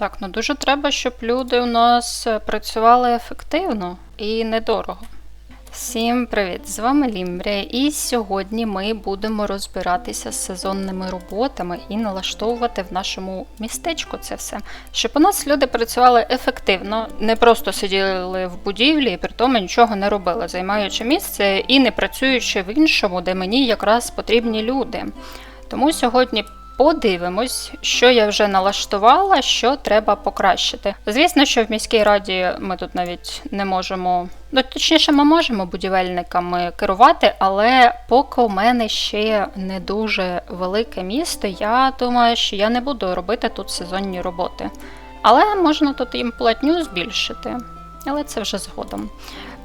Так, ну дуже треба, щоб люди у нас е, працювали ефективно і недорого. Всім привіт! З вами Лімбрія, і сьогодні ми будемо розбиратися з сезонними роботами і налаштовувати в нашому містечку це все, щоб у нас люди працювали ефективно, не просто сиділи в будівлі і при тому нічого не робили, займаючи місце і не працюючи в іншому, де мені якраз потрібні люди. Тому сьогодні подивимось, що я вже налаштувала, що треба покращити. Звісно, що в міській раді ми тут навіть не можемо, ну точніше, ми можемо будівельниками керувати, але поки у мене ще не дуже велике місто, я думаю, що я не буду робити тут сезонні роботи. Але можна тут їм платню збільшити. Але це вже згодом.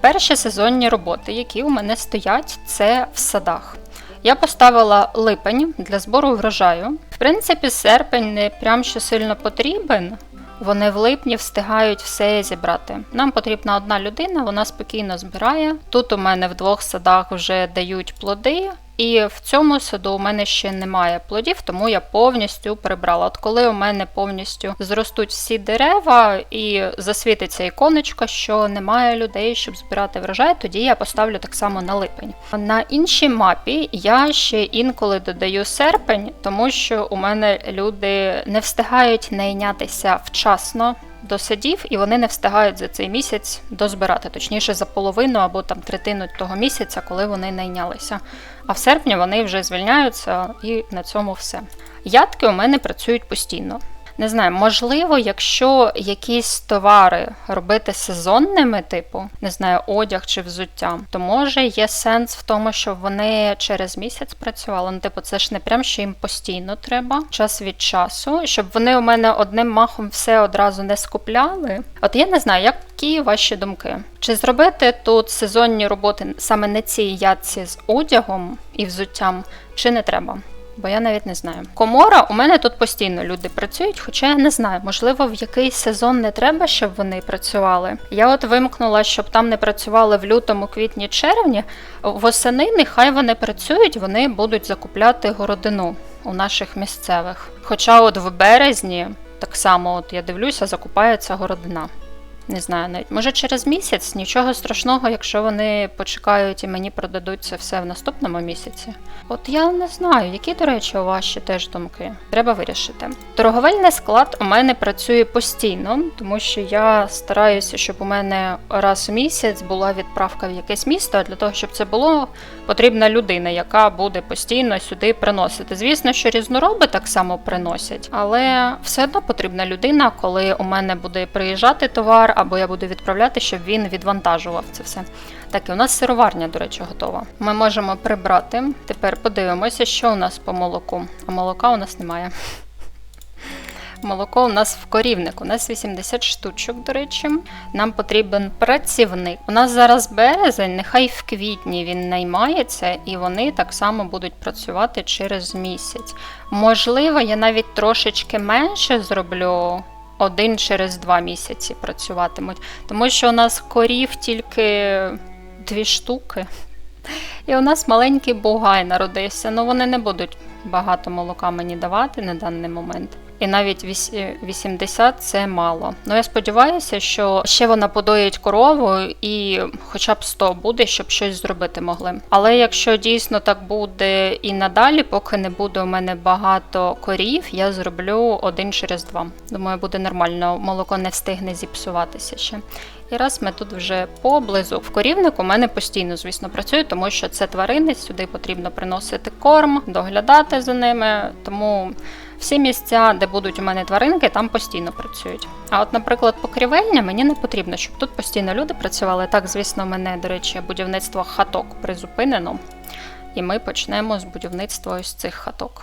Перші сезонні роботи, які у мене стоять, це в садах. Я поставила липень для збору врожаю. В принципі, серпень не прям що сильно потрібен. Вони в липні встигають все зібрати. Нам потрібна одна людина, вона спокійно збирає. Тут у мене в двох садах вже дають плоди, і в цьому саду у мене ще немає плодів, тому я повністю прибрала. От коли у мене повністю зростуть всі дерева і засвітиться іконочка, що немає людей, щоб збирати врожай, тоді я поставлю так само на липень. На іншій мапі я ще інколи додаю серпень, тому що у мене люди не встигають найнятися вчасно. До садів, і вони не встигають за цей місяць дозбирати, точніше за половину або там третину того місяця, коли вони найнялися. А в серпні вони вже звільняються і на цьому все. Ядки у мене працюють постійно. Не знаю, можливо, якщо якісь товари робити сезонними, типу, не знаю, одяг чи взуття, то може є сенс в тому, щоб вони через місяць працювали. Ну, типу, це ж не прям що їм постійно треба, час від часу, щоб вони у мене одним махом все одразу не скупляли. От я не знаю, які ваші думки? Чи зробити тут сезонні роботи саме на цій ядці з одягом і взуттям, чи не треба? Бо я навіть не знаю. Комора у мене тут постійно люди працюють, хоча я не знаю, можливо, в якийсь сезон не треба, щоб вони працювали. Я от вимкнула, щоб там не працювали в лютому, квітні, червні. Восени нехай вони працюють, вони будуть закупляти городину у наших місцевих. Хоча, от в березні, так само, от я дивлюся, закупається городина. Не знаю, навіть може через місяць нічого страшного, якщо вони почекають і мені продадуть це все в наступному місяці. От я не знаю, які, до речі, у ваші теж думки. Треба вирішити. Торговельний склад у мене працює постійно, тому що я стараюся, щоб у мене раз у місяць була відправка в якесь місто. Для того, щоб це було, потрібна людина, яка буде постійно сюди приносити. Звісно, що різнороби так само приносять, але все одно потрібна людина, коли у мене буде приїжджати товар або я буду відправляти, щоб він відвантажував це все. Так, і у нас сироварня, до речі, готова. Ми можемо прибрати. Тепер подивимося, що у нас по молоку. А молока у нас немає. Молоко у нас в корівнику. У нас 80 штучок, до речі. Нам потрібен працівник. У нас зараз березень, нехай в квітні він наймається, і вони так само будуть працювати через місяць. Можливо, я навіть трошечки менше зроблю один через два місяці працюватимуть. Тому що у нас корів тільки дві штуки. І у нас маленький бугай народився. Ну вони не будуть багато молока мені давати на даний момент. І навіть 80 це мало. Ну я сподіваюся, що ще вона подоїть корову і хоча б 100 буде, щоб щось зробити могли. Але якщо дійсно так буде і надалі, поки не буде у мене багато корів, я зроблю один через два. Думаю, буде нормально, молоко не встигне зіпсуватися ще. І раз ми тут вже поблизу в корівнику, у мене постійно, звісно, працює, тому що це тварини, сюди потрібно приносити корм, доглядати за ними. Тому всі місця, де будуть у мене тваринки, там постійно працюють. А от, наприклад, покрівельня мені не потрібно, щоб тут постійно люди працювали. Так, звісно, мене, до речі, будівництво хаток призупинено. І ми почнемо з будівництва ось цих хаток.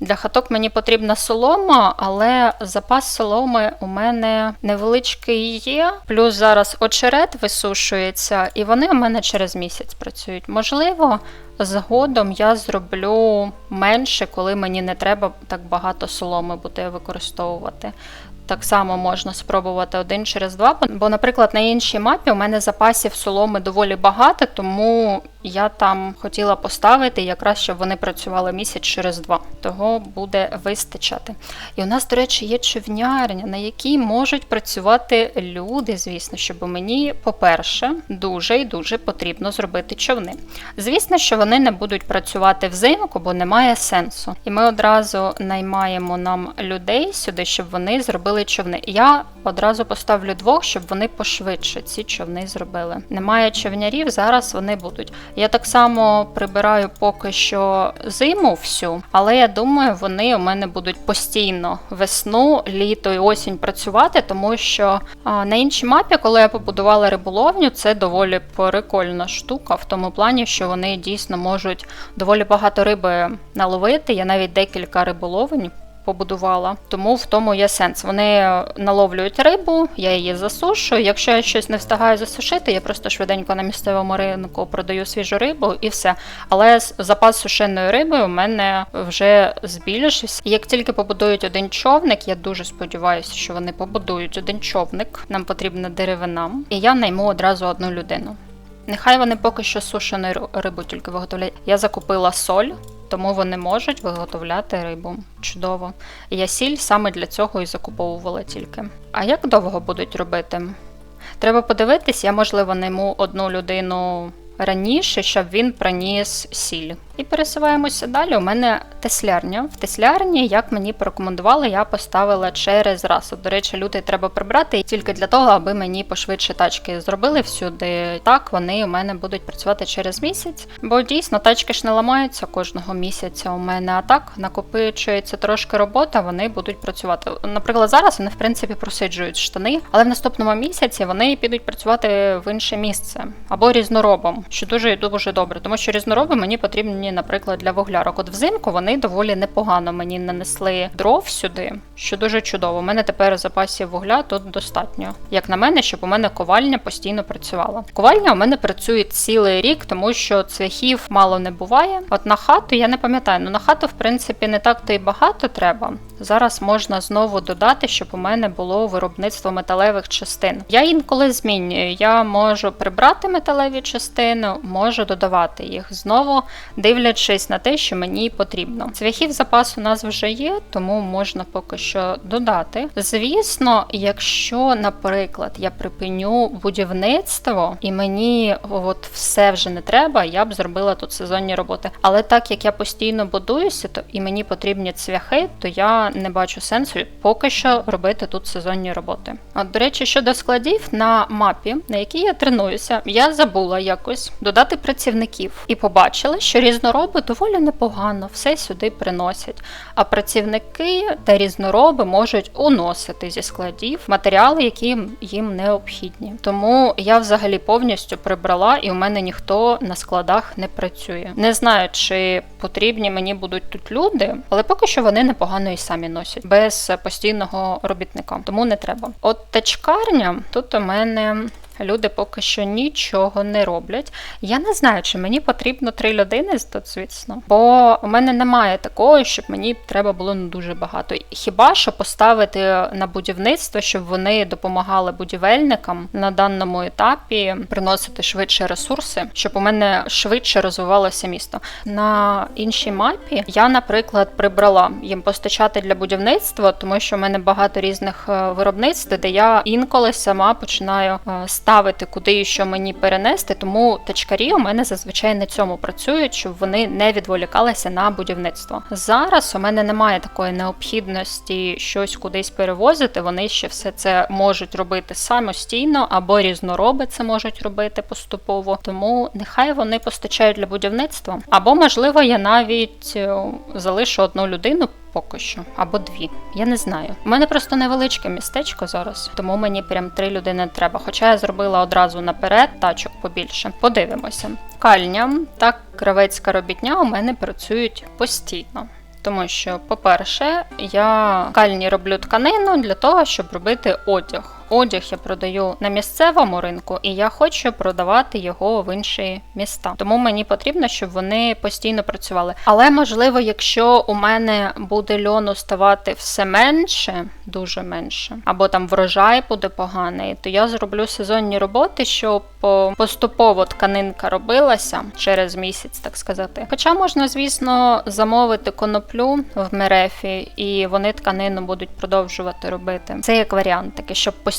Для хаток мені потрібна солома, але запас соломи у мене невеличкий є. Плюс зараз очерет висушується, і вони у мене через місяць працюють. Можливо, Згодом я зроблю менше, коли мені не треба так багато соломи буде використовувати. Так само можна спробувати один через два. бо- наприклад, на іншій мапі у мене запасів соломи доволі багато, тому я там хотіла поставити якраз, щоб вони працювали місяць через два. Того буде вистачати. І у нас, до речі, є човнярня, на якій можуть працювати люди, звісно, щоб мені, по-перше, дуже і дуже потрібно зробити човни. Звісно, що вони не будуть працювати взимку, бо немає сенсу. І ми одразу наймаємо нам людей сюди, щоб вони зробили човни. Я одразу поставлю двох, щоб вони пошвидше ці човни зробили. Немає човнярів, зараз вони будуть. Я так само прибираю поки що зиму всю, але я думаю, вони у мене будуть постійно весну, літо і осінь працювати, тому що на іншій мапі, коли я побудувала риболовню, це доволі прикольна штука, в тому плані, що вони дійсно можуть доволі багато риби наловити. Я навіть декілька риболовень побудувала, тому в тому є сенс. Вони наловлюють рибу, я її засушую. Якщо я щось не встигаю засушити, я просто швиденько на місцевому ринку продаю свіжу рибу і все. Але запас сушеної риби у мене вже збільшився. Як тільки побудують один човник, я дуже сподіваюся, що вони побудують один човник. Нам потрібна деревина, і я найму одразу одну людину. Нехай вони поки що сушену рибу тільки виготовляють. Я закупила соль, тому вони можуть виготовляти рибу. Чудово. Я сіль саме для цього і закуповувала тільки. А як довго будуть робити? Треба подивитись, я, можливо, найму одну людину раніше, щоб він приніс сіль. І пересуваємося далі. У мене теслярня. В теслярні, як мені порекомендували, я поставила через раз. От, до речі, лютий треба прибрати тільки для того, аби мені пошвидше тачки зробили всюди. Так вони у мене будуть працювати через місяць. Бо дійсно тачки ж не ламаються кожного місяця у мене. А так накопичується трошки робота, вони будуть працювати. Наприклад, зараз вони в принципі просиджують штани, але в наступному місяці вони підуть працювати в інше місце або різноробом, що дуже дуже добре, тому що різнороби мені потрібні, наприклад, для вуглярок. От взимку вони доволі непогано мені нанесли дров сюди, що дуже чудово. У мене тепер запасів вугля тут достатньо. Як на мене, щоб у мене ковальня постійно працювала. Ковальня у мене працює цілий рік, тому що цвяхів мало не буває. От на хату я не пам'ятаю, ну на хату, в принципі, не так то й багато треба. Зараз можна знову додати, щоб у мене було виробництво металевих частин. Я інколи змінюю. Я можу прибрати металеві частини, можу додавати їх знову, дивлячись на те, що мені потрібно. Цвяхів запас у нас вже є, тому можна поки що додати. Звісно, якщо, наприклад, я припиню будівництво і мені от все вже не треба, я б зробила тут сезонні роботи. Але так як я постійно будуюся, то і мені потрібні цвяхи, то я не бачу сенсу поки що робити тут сезонні роботи. От, до речі, щодо складів на мапі, на якій я тренуюся, я забула якось додати працівників і побачила, що різнороби доволі непогано все сюди приносять. А працівники та різнороби можуть уносити зі складів матеріали, які їм необхідні. Тому я взагалі повністю прибрала, і у мене ніхто на складах не працює. Не знаю, чи потрібні мені будуть тут люди, але поки що вони непогано і самі носять без постійного робітника, тому не треба. От тачкарня тут у мене. Люди поки що нічого не роблять. Я не знаю, чи мені потрібно три людини тут, звісно. Бо у мене немає такого, щоб мені треба було ну, дуже багато. Хіба що поставити на будівництво, щоб вони допомагали будівельникам на даному етапі приносити швидше ресурси, щоб у мене швидше розвивалося місто. На іншій мапі я, наприклад, прибрала їм постачати для будівництва, тому що в мене багато різних е, виробництв, де я інколи сама починаю е, ставити, куди і що мені перенести. Тому тачкарі у мене зазвичай на цьому працюють, щоб вони не відволікалися на будівництво. Зараз у мене немає такої необхідності щось кудись перевозити. Вони ще все це можуть робити самостійно, або різнороби це можуть робити поступово. Тому нехай вони постачають для будівництва. Або, можливо, я навіть е, залишу одну людину. Поки що, або дві. Я не знаю. У мене просто невеличке містечко зараз, тому мені прям три людини треба. Хоча я зробила одразу наперед тачок побільше. Подивимося. Кальня та кравецька робітня у мене працюють постійно. Тому що, по-перше, я кальні роблю тканину для того, щоб робити одяг. Одяг я продаю на місцевому ринку, і я хочу продавати його в інші міста. Тому мені потрібно, щоб вони постійно працювали. Але можливо, якщо у мене буде льону ставати все менше, дуже менше, або там врожай буде поганий, то я зроблю сезонні роботи, щоб поступово тканинка робилася через місяць, так сказати. Хоча можна, звісно, замовити коноплю в мерефі, і вони тканину будуть продовжувати робити. Це як варіант, такий, щоб постійно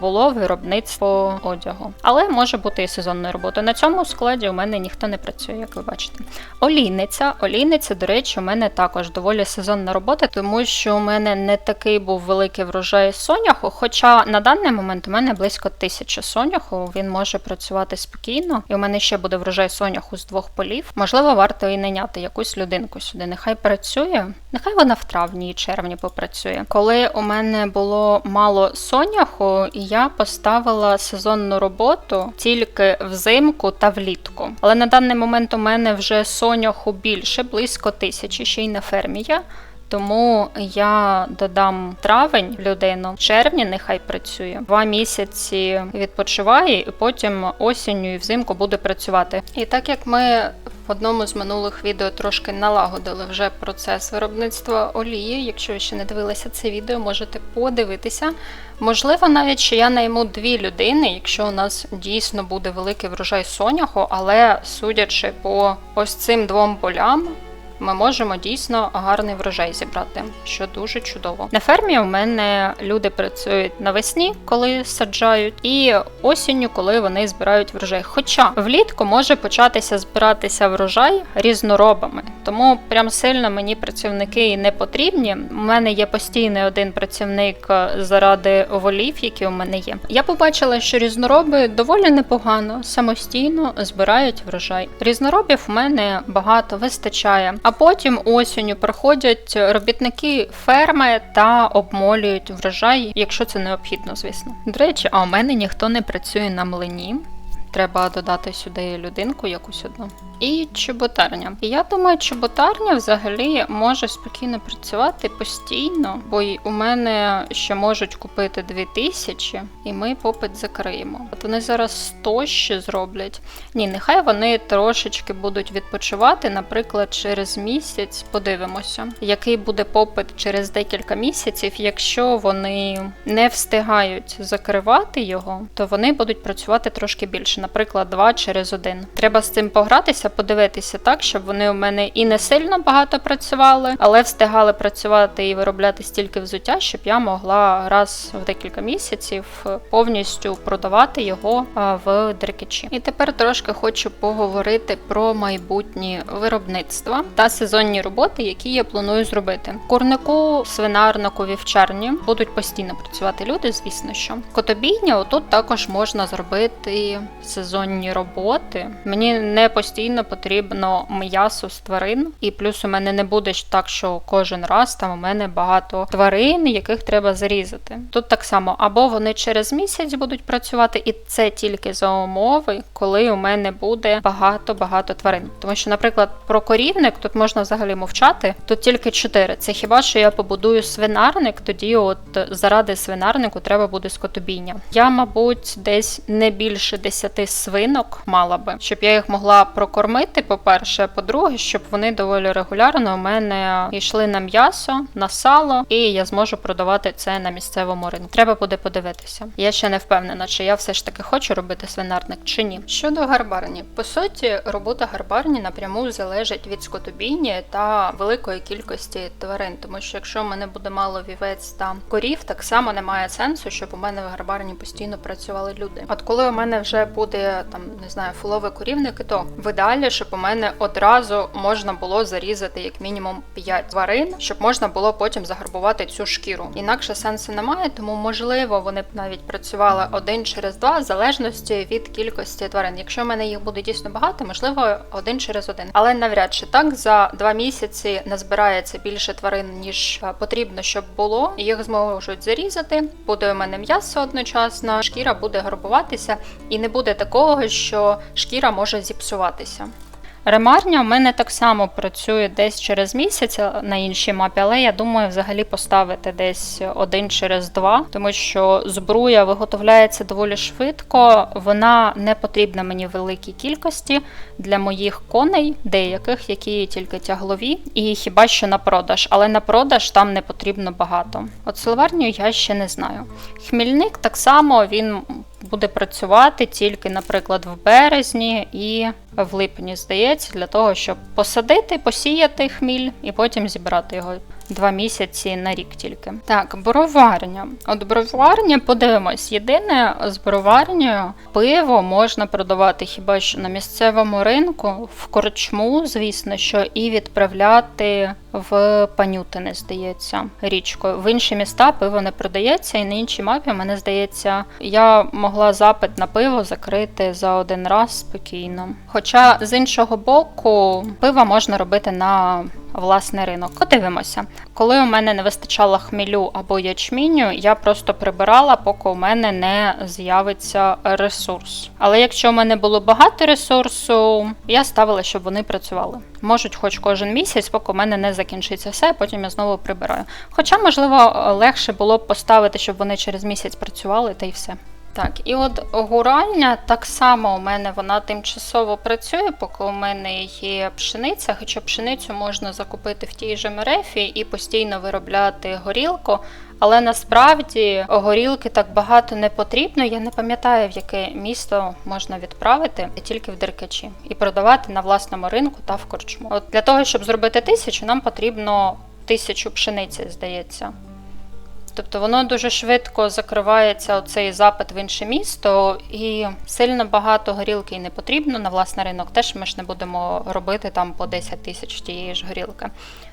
було виробництво одягу. Але може бути і сезонною роботою. На цьому складі у мене ніхто не працює, як ви бачите. Олійниця. Олійниця, до речі, у мене також доволі сезонна робота, тому що у мене не такий був великий врожай соняху. Хоча на даний момент у мене близько тисячі соняху. Він може працювати спокійно, і у мене ще буде врожай соняху з двох полів. Можливо, варто і найняти якусь людинку сюди. Нехай працює. Нехай вона в травні і червні попрацює. Коли у мене було мало соняху, я поставила сезонну роботу тільки взимку та влітку. Але на даний момент у мене вже соняху більше, близько тисячі, ще й на фермі є. Тому я додам травень людину, в червні нехай працює. Два місяці відпочиває, і потім осінню і взимку буде працювати. І так як ми в одному з минулих відео трошки налагодили вже процес виробництва олії. Якщо ви ще не дивилися це відео, можете подивитися. Можливо, навіть що я найму дві людини, якщо у нас дійсно буде великий врожай соняху, але судячи по ось цим двом полям, ми можемо дійсно гарний врожай зібрати, що дуже чудово. На фермі у мене люди працюють навесні, коли саджають, і осінню, коли вони збирають врожай. Хоча влітку може початися збиратися врожай різноробами, тому прям сильно мені працівники не потрібні. У мене є постійний один працівник е, заради волів, які у мене є. Я побачила, що різнороби доволі непогано самостійно збирають врожай. Різноробів у мене багато вистачає. А потім осінню приходять робітники ферми та обмолюють врожай, якщо це необхідно, звісно. До речі, а у мене ніхто не працює на млині. Треба додати сюди людинку якусь одну. І чоботарня. Я думаю, чоботарня взагалі може спокійно працювати постійно, бо й у мене ще можуть купити 2000, і ми попит закриємо. От вони зараз 100 ще зроблять. Ні, нехай вони трошечки будуть відпочивати, наприклад, через місяць. Подивимося, який буде попит через декілька місяців. Якщо вони не встигають закривати його, то вони будуть працювати трошки більше, наприклад, два через один. Треба з цим погратися, подивитися так, щоб вони у мене і не сильно багато працювали, але встигали працювати і виробляти стільки взуття, щоб я могла раз в декілька місяців повністю продавати його в деркачі. І тепер трошки хочу поговорити про майбутні виробництва та сезонні роботи, які я планую зробити. Курнику, свинарнику, вівчарні будуть постійно працювати люди, звісно, що котобійня, отут також можна зробити сезонні роботи. Мені не постійно потрібно м'ясо з тварин, і плюс у мене не буде так, що кожен раз там у мене багато тварин, яких треба зарізати. Тут так само, або вони через місяць будуть працювати, і це тільки за умови, коли у мене буде багато-багато тварин. Тому що, наприклад, про корівник тут можна взагалі мовчати. Тут тільки чотири. Це хіба що я побудую свинарник, тоді от заради свинарнику треба буде скотобійня. Я, мабуть, десь не більше 10 свинок мала би, щоб я їх могла прокормити. По-перше, по-друге, щоб вони доволі регулярно у мене йшли на м'ясо, на сало, і я зможу продавати це на місцевому ринку. Треба буде подивитися. Я ще не впевнена, чи я все ж таки хочу робити свинарник чи ні. Щодо гарбарні, по суті, робота гарбарні напряму залежить від скотобійні та великої кількості тварин, тому що якщо в мене буде мало вівець та корів, так само немає сенсу, щоб у мене в гарбарні постійно працювали люди. От коли у мене вже буде там не знаю фуловий корівник, то в ідеалі, щоб у мене одразу можна було зарізати як мінімум 5 тварин, щоб можна було потім загарбувати цю шкіру. Інакше сенсу немає, тому можливо вони б навіть працювали один через два, в залежності від кількості тварин. Якщо в мене їх буде дійсно багато, можливо, один через один. Але навряд чи так за два місяці назбирається більше тварин, ніж е, потрібно, щоб було. Їх зможуть зарізати. Буде у мене м'ясо одночасно, шкіра буде гарбуватися, і не буде такого, що шкіра може зіпсуватися. Ремарня у мене так само працює десь через місяць на іншій мапі, але я думаю, взагалі поставити десь один через два, тому що збруя виготовляється доволі швидко. Вона не потрібна мені в великій кількості для моїх коней, деяких, які тільки тяглові, і хіба що на продаж. Але на продаж там не потрібно багато. От силварню я ще не знаю. Хмільник так само він буде працювати тільки, наприклад, в березні і в липні, здається, для того, щоб посадити, посіяти хміль і потім зібрати його. Два місяці на рік тільки. Так, броварня. От броварня, подивимось, єдине з броварнею пиво можна продавати хіба що на місцевому ринку, в корчму, звісно, що і відправляти в Панютини, здається, річкою. В інші міста пиво не продається, і на іншій мапі, мене здається, я могла запит на пиво закрити за один раз спокійно. Хоча з іншого боку, пиво можна робити на власний ринок. Подивимося, коли у мене не вистачало хмілю або ячміню, я просто прибирала, поки у мене не з'явиться ресурс. Але якщо у мене було багато ресурсу, я ставила, щоб вони працювали. Можуть, хоч кожен місяць, поки у мене не закінчиться все, потім я знову прибираю. Хоча, можливо, легше було б поставити, щоб вони через місяць працювали, та й все. Так, і от гуральня так само у мене вона тимчасово працює, поки у мене є пшениця, хоча пшеницю можна закупити в тій же мерефі і постійно виробляти горілку. Але насправді горілки так багато не потрібно. Я не пам'ятаю, в яке місто можна відправити тільки в Деркачі і продавати на власному ринку та в корчму. От для того, щоб зробити тисячу, нам потрібно тисячу пшениці, здається. Тобто воно дуже швидко закривається оцей запит в інше місто, і сильно багато горілки і не потрібно на власний ринок. Теж ми ж не будемо робити там по 10 тисяч тієї ж горілки.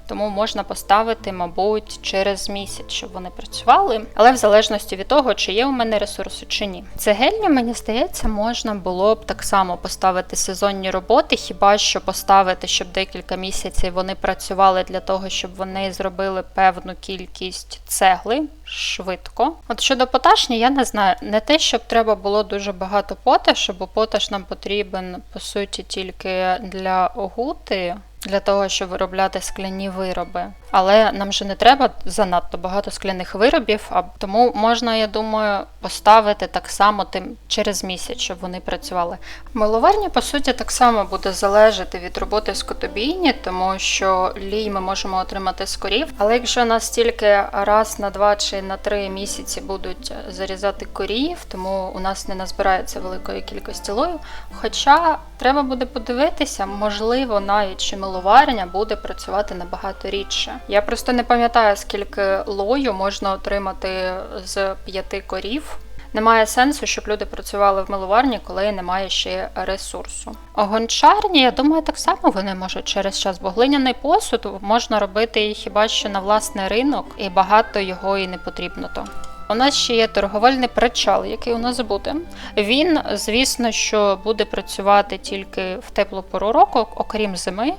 Тому можна поставити, мабуть, через місяць, щоб вони працювали, але в залежності від того, чи є у мене ресурси чи ні. Цегельні, мені здається, можна було б так само поставити сезонні роботи, хіба що поставити, щоб декілька місяців вони працювали для того, щоб вони зробили певну кількість цегли швидко. От щодо поташні, я не знаю. Не те, щоб треба було дуже багато поташу, бо поташ нам потрібен, по суті, тільки для огути для того, щоб виробляти скляні вироби. Але нам же не треба занадто багато скляних виробів, а тому можна, я думаю, поставити так само тим через місяць, щоб вони працювали. Миловарня, по суті, так само буде залежати від роботи скотобійні, тому що лій ми можемо отримати з корів. Але якщо нас тільки раз на два чи на три місяці будуть зарізати корів, тому у нас не назбирається великої кількості лою. Хоча треба буде подивитися, можливо, навіть чи миловарня буде працювати набагато рідше. Я просто не пам'ятаю, скільки лою можна отримати з п'яти корів. Немає сенсу, щоб люди працювали в миловарні, коли немає ще ресурсу. Гончарні, я думаю, так само вони можуть через час, бо глиняний посуд можна робити хіба що на власний ринок, і багато його і не потрібно то. У нас ще є торговельний причал, який у нас буде. Він, звісно, що буде працювати тільки в теплу пору року, окрім зими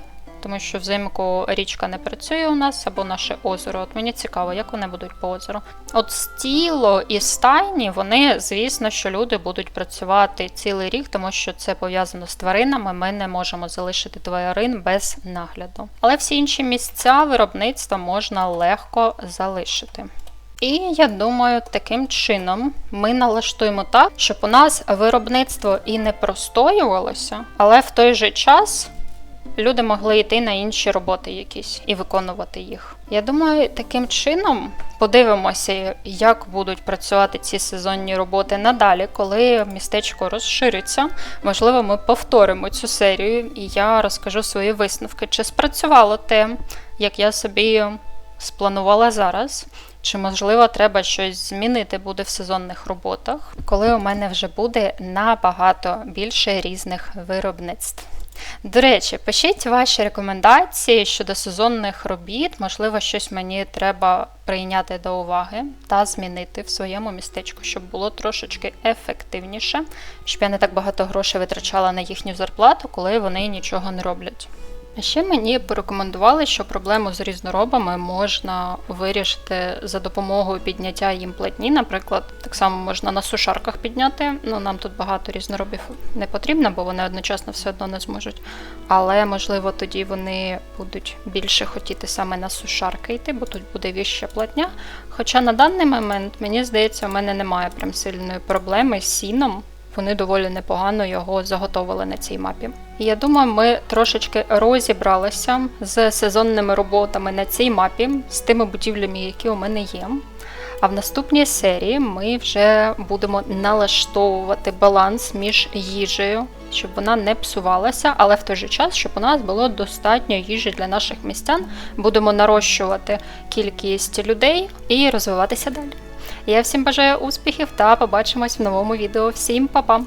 тому що взимку річка не працює у нас або наше озеро. От мені цікаво, як вони будуть по озеру. От стіло і стайні, вони, звісно, що люди будуть працювати цілий рік, тому що це пов'язано з тваринами. Ми не можемо залишити тварин без нагляду. Але всі інші місця виробництва можна легко залишити. І я думаю, таким чином ми налаштуємо так, щоб у нас виробництво і не простоювалося, але в той же час люди могли йти на інші роботи якісь і виконувати їх. Я думаю, таким чином подивимося, як будуть працювати ці сезонні роботи надалі, коли містечко розшириться. Можливо, ми повторимо цю серію, і я розкажу свої висновки, чи спрацювало те, як я собі спланувала зараз. Чи, можливо, треба щось змінити буде в сезонних роботах, коли у мене вже буде набагато більше різних виробництв. До речі, пишіть ваші рекомендації щодо сезонних робіт, можливо, щось мені треба прийняти до уваги та змінити в своєму містечку, щоб було трошечки ефективніше, щоб я не так багато грошей витрачала на їхню зарплату, коли вони нічого не роблять. А ще мені порекомендували, що проблему з різноробами можна вирішити за допомогою підняття їм платні. Наприклад, так само можна на сушарках підняти. Ну нам тут багато різноробів не потрібно, бо вони одночасно все одно не зможуть. Але можливо тоді вони будуть більше хотіти саме на сушарки йти, бо тут буде віща платня. Хоча на даний момент мені здається, у мене немає прям сильної проблеми з сіном. Вони доволі непогано його заготовили на цій мапі. Я думаю, ми трошечки розібралися з сезонними роботами на цій мапі, з тими будівлями, які у мене є. А в наступній серії ми вже будемо налаштовувати баланс між їжею, щоб вона не псувалася, але в той же час, щоб у нас було достатньо їжі для наших містян. Будемо нарощувати кількість людей і розвиватися далі. Я всім бажаю успіхів та побачимось в новому відео. Всім па-па!